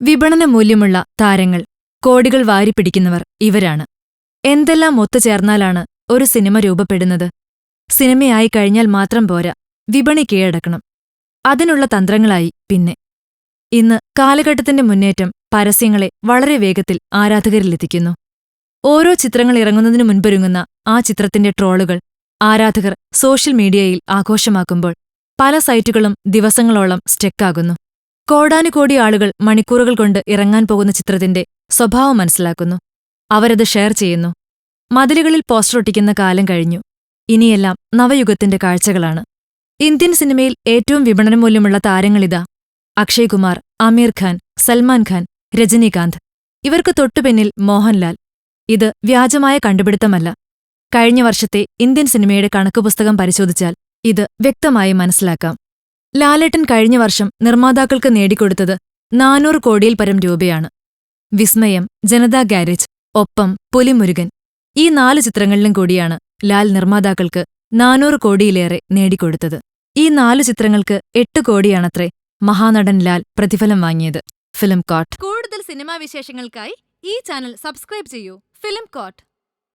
വിപണന മൂല്യമുള്ള താരങ്ങൾ കോടികൾ വാരിപ്പിടിക്കുന്നവർ ഇവരാണ്. എന്തെല്ലാം ഒത്തുചേർന്നാലാണ് ഒരു സിനിമ രൂപപ്പെടുന്നത്? സിനിമയായി കഴിഞ്ഞാൽ മാത്രം പോരാ വിപണി കീഴടക്കണം. അതിനുള്ള തന്ത്രങ്ങളായി പിന്നെ. ഇന്ന് കാലഘട്ടത്തിന്റെ മുന്നേറ്റം പരസ്യങ്ങളെ വളരെ വേഗത്തിൽ ആരാധകരിലെത്തിക്കുന്നു. ഓരോ ചിത്രങ്ങൾ ഇറങ്ങുന്നതിനു മുൻപൊരുങ്ങുന്ന ആ ചിത്രത്തിന്റെ ട്രോളുകൾ ആരാധകർ സോഷ്യൽ മീഡിയയിൽ ആഘോഷമാക്കുമ്പോൾ പല സൈറ്റുകളും ദിവസങ്ങളോളം സ്റ്റെക്കാകുന്നു. കോടാനുകോടി ആളുകൾ മണിക്കൂറുകൾ കൊണ്ട് ഇറങ്ങാൻ പോകുന്ന ചിത്രത്തിന്റെ സ്വഭാവം മനസ്സിലാക്കുന്നു. അവരത് ഷെയർ ചെയ്യുന്നു. മതിലുകളിൽ പോസ്റ്റർ ഒട്ടിക്കുന്ന കാലം കഴിഞ്ഞു. ഇനിയെല്ലാം നവയുഗത്തിന്റെ കാഴ്ചകളാണ്. ഇന്ത്യൻ സിനിമയിൽ ഏറ്റവും വിപണനമൂല്യമുള്ള താരങ്ങളിതാ അക്ഷയ് കുമാർ ആമീർ ഖാൻ സൽമാൻ ഖാൻ രജനീകാന്ത്. ഇവർക്ക് തൊട്ടുപിന്നിൽ മോഹൻലാൽ. ഇത് വ്യാജമായ കണ്ടുപിടുത്തമല്ല. കഴിഞ്ഞ വർഷത്തെ ഇന്ത്യൻ സിനിമയുടെ കണക്കുപുസ്തകം പരിശോധിച്ചാൽ ഇത് വ്യക്തമായി മനസ്സിലാക്കാം. ലാലേട്ടൻ കഴിഞ്ഞ വർഷം നിർമ്മാതാക്കൾക്ക് നേടിക്കൊടുത്തത് നാനൂറ് കോടിയിൽ പരം രൂപയാണ്. വിസ്മയം ജനതാ ഗാരേജ് ഒപ്പം പുലിമുരുകൻ. ഈ നാല് ചിത്രങ്ങളിലും കൂടിയാണ് ലാൽ നിർമ്മാതാക്കൾക്ക് നാനൂറ് കോടിയിലേറെ നേടിക്കൊടുത്തത്. ഈ നാല് ചിത്രങ്ങൾക്ക് എട്ട് കോടിയാണത്രേ മഹാനടൻ ലാൽ പ്രതിഫലം വാങ്ങിയത്. Film coat. കൂടുതൽ സിനിമാ വിശേഷങ്ങൾക്കായി ഈ ചാനൽ സബ്സ്ക്രൈബ് ചെയ്യൂ. Film coat.